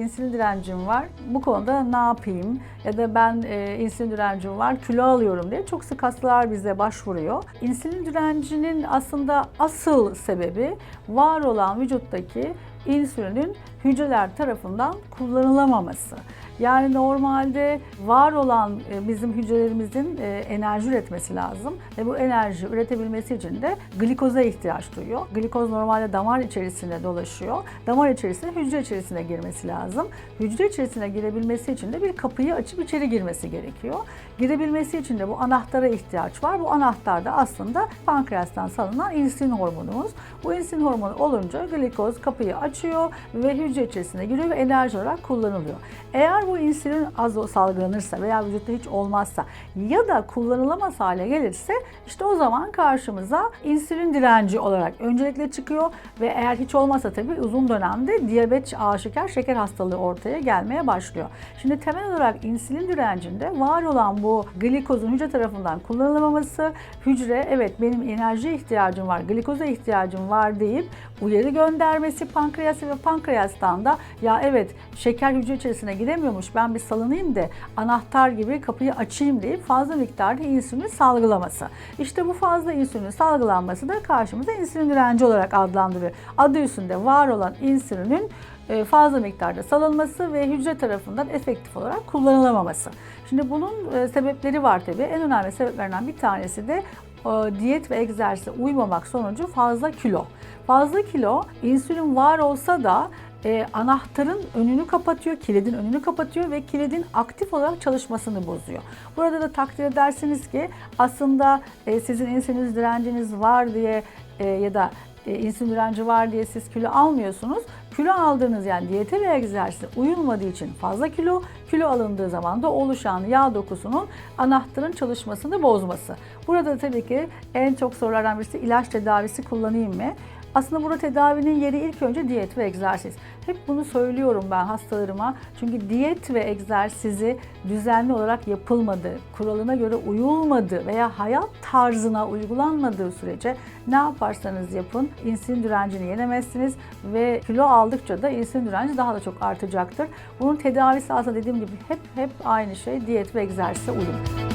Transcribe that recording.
insülin direncim var. Bu konuda ne yapayım? Ya da ben e, insülin direncim var, kilo alıyorum diye çok sık hastalar bize başvuruyor. İnsülin direncinin aslında asıl sebebi var olan vücuttaki insülinin hücreler tarafından kullanılamaması. Yani normalde var olan e, bizim hücrelerimizin e, enerji üretmesi lazım ve bu enerji üretebilmesi için de glikoza ihtiyaç duyuyor. Glikoz normalde damar içerisinde dolaşıyor. Damar içerisinde hücre içerisine girmesi lazım. Hücre içerisine girebilmesi için de bir kapıyı açıp içeri girmesi gerekiyor. Girebilmesi için de bu anahtara ihtiyaç var. Bu anahtar da aslında pankreastan salınan insülin hormonumuz. Bu insülin hormonu olunca glikoz kapıyı açıyor ve hücre içerisine giriyor ve enerji olarak kullanılıyor. Eğer bu insülin az salgılanırsa veya vücutta hiç olmazsa ya da kullanılamaz hale gelirse işte o zaman karşımıza insülin direnci olarak öncelikle çıkıyor ve eğer hiç olmazsa tabii uzun dönemde diyabet, aşikar şeker hastalığı ortaya gelmeye başlıyor. Şimdi temel olarak insülin direncinde var olan bu glikozun hücre tarafından kullanılamaması, hücre evet benim enerji ihtiyacım var, glikoza ihtiyacım var deyip uyarı göndermesi pankreası ve pankreastan da ya evet şeker hücre içerisine giremiyormuş ben bir salınayım da anahtar gibi kapıyı açayım deyip fazla miktarda insülin salgılaması. İşte bu fazla insülin salgılanması da karşımıza insülin direnci olarak adlandırıyor. Adı üstünde var olan insülinin e, fazla miktarda salınması ve hücre tarafından efektif olarak kullanılamaması. Şimdi bunun e, sebepleri var tabii. En önemli sebeplerinden bir tanesi de diyet ve egzersize uymamak sonucu fazla kilo. Fazla kilo insülin var olsa da e, anahtarın önünü kapatıyor, kilidin önünü kapatıyor ve kilidin aktif olarak çalışmasını bozuyor. Burada da takdir edersiniz ki aslında e, sizin insülin direnciniz var diye e, ya da insülin direnci var diye siz kilo almıyorsunuz. Kilo aldığınız yani diyete ve egzersize uyulmadığı için fazla kilo, kilo alındığı zaman da oluşan yağ dokusunun anahtarın çalışmasını bozması. Burada tabii ki en çok sorulardan birisi ilaç tedavisi kullanayım mı? Aslında burada tedavinin yeri ilk önce diyet ve egzersiz. Hep bunu söylüyorum ben hastalarıma. Çünkü diyet ve egzersizi düzenli olarak yapılmadı, kuralına göre uyulmadı veya hayat tarzına uygulanmadığı sürece ne yaparsanız yapın insülin direncini yenemezsiniz ve kilo aldıkça da insülin direnci daha da çok artacaktır. Bunun tedavisi aslında dediğim gibi hep hep aynı şey diyet ve egzersize uyum.